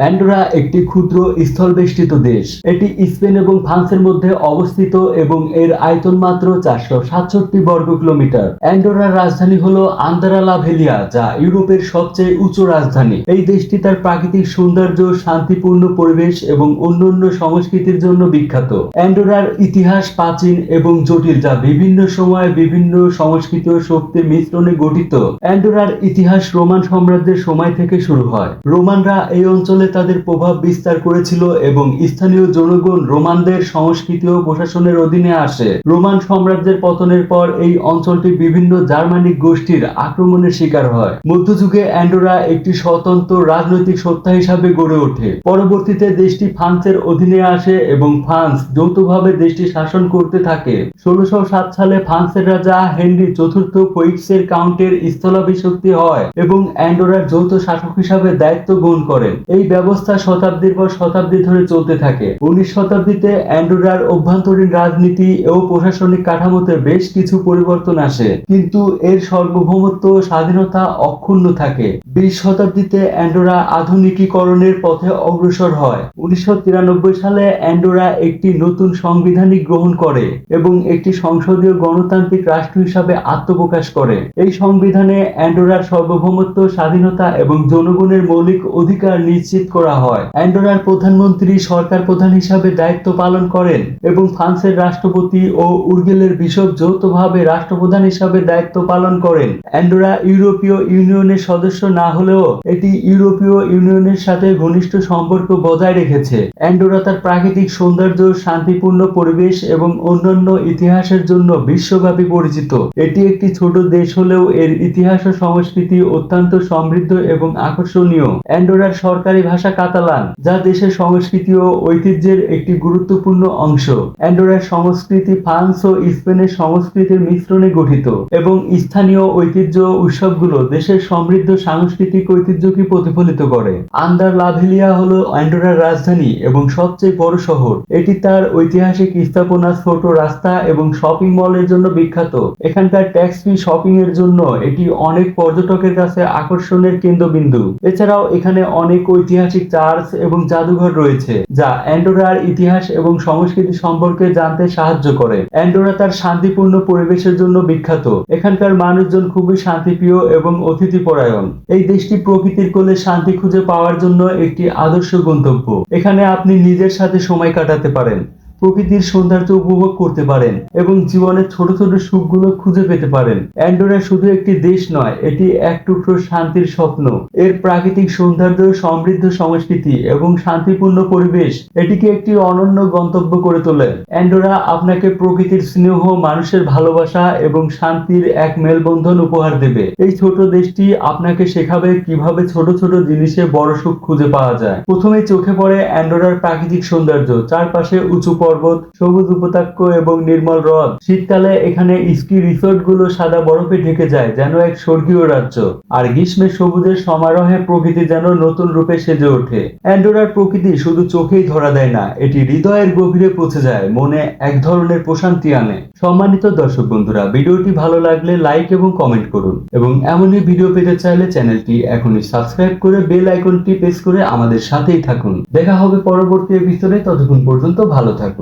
Andorra একটি ক্ষুদ্র স্থলবেষ্টিত দেশ। এটি স্পেন এবং ফ্রান্সের মধ্যে অবস্থিত এবং এর আয়তন মাত্র চারশো সাতষট্টি বর্গ কিলোমিটার। অ্যান্ডোরার রাজধানী হলো আন্দারা লা ভেলিয়া যা ইউরোপের সবচেয়ে উঁচু রাজধানী। এই দেশটি তার প্রাকৃতিক সৌন্দর্য, শান্তিপূর্ণ পরিবেশ এবং অন্যান্য সংস্কৃতির জন্য বিখ্যাত। অ্যান্ডোরার ইতিহাস প্রাচীন এবং জটিল, যা বিভিন্ন সময়ে বিভিন্ন সংস্কৃতি ও শক্তির মিশ্রণে গঠিত। অ্যান্ডোরার ইতিহাস রোমান সাম্রাজ্যের সময় থেকে শুরু হয়। রোমানরা এই অঞ্চলে তাদের প্রভাব বিস্তার করেছিল এবং স্থানীয় জনগণ রোমানদের সংস্কৃতি ও প্রশাসনের অধীনে আসে। রোমান সাম্রাজ্যের পতনের পর এই অঞ্চলটি বিভিন্ন জার্মানিক গোষ্ঠীর আক্রমণের শিকার হয়। মধ্যযুগে অ্যান্ডোরা একটি স্বতন্ত্র রাজনৈতিক সত্তা হিসাবে গড়ে ওঠে। পরবর্তীতে দেশটি ফ্রান্সের অধীনে আসে এবং ফ্রান্স যৌথভাবে দেশটি শাসন করতে থাকে। ষোলোশো সাত সালে ফ্রান্সের রাজা হেনরি চতুর্থ ফোইক্সের কাউন্টের স্থলাভিষিক্তি হয় এবং অ্যান্ডোরার যৌথ শাসক হিসাবে দায়িত্ব গ্রহণ করেন। এই ব্যবস্থা শতাব্দীর পর শতাব্দী ধরে চলতে থাকে। উনিশ শতাব্দীতে অ্যান্ডোরার অভ্যন্তরীণ রাজনীতি ও প্রশাসনিক কাঠামোতে বেশ কিছু পরিবর্তন আসে। কিন্তু এর সার্বভৌমত্ব স্বাধীনতা অক্ষুণ্ণ থাকে। বিশ শতাব্দীতে অ্যান্ডোরা আধুনিকীকরণের পথে অগ্রসর হয়। উনিশশো তিরানব্বই সালে অ্যান্ডোরা একটি নতুন সংবিধানিক গ্রহণ করে এবং একটি সংসদীয় গণতান্ত্রিক রাষ্ট্র হিসাবে আত্মপ্রকাশ করে। এই সংবিধানে অ্যান্ডোরার সার্বভৌমত্ব, স্বাধীনতা এবং জনগণের মৌলিক অধিকার নিশ্চিত করা হয়। অ্যান্ডোরার প্রধানমন্ত্রী সরকার প্রধান হিসাবে দায়িত্ব পালন করেন এবং ফ্রান্সের রাষ্ট্রপতি ও উর্গেলের বিশপ যৌথভাবে রাষ্ট্রপ্রধান হিসাবে দায়িত্ব পালন করেন। অ্যান্ডোরা ইউরোপীয় ইউনিয়নের সদস্য না হলেও এটি ইউরোপীয় ইউনিয়নের সাথে ঘনিষ্ঠ সম্পর্ক বজায় রেখেছে। অ্যান্ডোরা তার প্রাকৃতিক সৌন্দর্য, শান্তিপূর্ণ পরিবেশ এবং অন্যান্য ইতিহাসের জন্য বিশ্বব্যাপী পরিচিত। এটি একটি ছোট দেশ হলেও এর ইতিহাস ও সংস্কৃতি অত্যন্ত সমৃদ্ধ এবং আকর্ষণীয়। অ্যান্ডোরার সরকারি ভাষা কাতালান, যা দেশের সংস্কৃতি ও ঐতিহ্যের একটি গুরুত্বপূর্ণ অংশ। অ্যান্ডোরার সংস্কৃতি ফ্রান্স ও স্পেনের সংস্কৃতির মিশ্রণে গঠিত এবং স্থানীয় ঐতিহ্য উৎসবগুলো দেশের সমৃদ্ধ সাংস্কৃতিক ঐতিহ্যকে প্রতিফলিত করে। আন্দার লাভেলিয়া হলো অ্যান্ডোরার রাজধানী এবং সবচেয়ে বড় শহর। এটি তার ঐতিহাসিক স্থাপনা ছোট রাস্তা এবং শপিং মলের জন্য বিখ্যাত। এখানকার ট্যাক্স ফ্রি শপিং এর জন্য এটি অনেক পর্যটকের কাছে আকর্ষণের কেন্দ্রবিন্দু। এছাড়াও এখানে অনেক ঐতিহাসিক চার্চ এবং জাদুঘর রয়েছে, যা অ্যান্ডোরার ইতিহাস এবং সংস্কৃতি সম্পর্কে জানতে সাহায্য করে। অ্যান্ডোরা তার শান্তিপূর্ণ পরিবেশের জন্য বিখ্যাত। এখানকার মানুষজন খুবই শান্তিপ্রিয় এবং অতিথিপরায়ণ। এই দেশটি প্রকৃতির কোলে শান্তি খুঁজে পাওয়ার জন্য একটি আদর্শ গন্তব্য। এখানে আপনি নিজের সাথে সময় কাটাতে পারেন। প্রকৃতির সৌন্দর্য উপভোগ করতে পারেন এবং জীবনের ছোট ছোট সুখগুলো খুঁজে পেতে পারেন। অ্যান্ডোরা শুধু একটি দেশ নয়, এটি এক টুকরো শান্তির স্বপ্ন। এর প্রাকৃতিক সৌন্দর্য, সমৃদ্ধ সংস্কৃতি এবং শান্তিপূর্ণ পরিবেশ এটিকে একটি অনন্য গন্তব্য করে তোলে। অ্যান্ডোরা আপনাকে প্রকৃতির স্নেহ, মানুষের ভালোবাসা এবং শান্তির এক মেলবন্ধন উপহার দেবে। এই ছোট দেশটি আপনাকে শেখাবে কীভাবে ছোট ছোট জিনিসে বড় সুখ খুঁজে পাওয়া যায়। প্রথমে চোখে পড়ে অ্যান্ডোরার প্রাকৃতিক সৌন্দর্য, চারপাশে উঁচু পর্বত, সবুজ উপত্যকা এবং নির্মল হ্রদ। শীতকালে এখানে স্কি রিসোর্টগুলো সাদা বরফে ঢেকে যায়, যেন এক স্বর্গীয় রাজ্য। আর গ্রীষ্মের সবুজের সমারোহে প্রকৃতি যেন নতুন রূপে সেজে ওঠে। অ্যান্ডোরার প্রকৃতি শুধু চোখেই ধরা দেয় না, এটি হৃদয়ের গভীরে পৌঁছে যায়, মনে এক ধরনের প্রশান্তি আনে। সম্মানিত দর্শক বন্ধুরা, ভিডিওটি ভালো লাগলে লাইক এবং কমেন্ট করুন। এবং এমনই ভিডিও পেতে চাইলে চ্যানেলটি এখনই সাবস্ক্রাইব করে বেল আইকনটি প্রেস করে আমাদের সাথেই থাকুন। দেখা হবে পরবর্তী এপিসোডে ততক্ষণ পর্যন্ত ভালো থাকুন।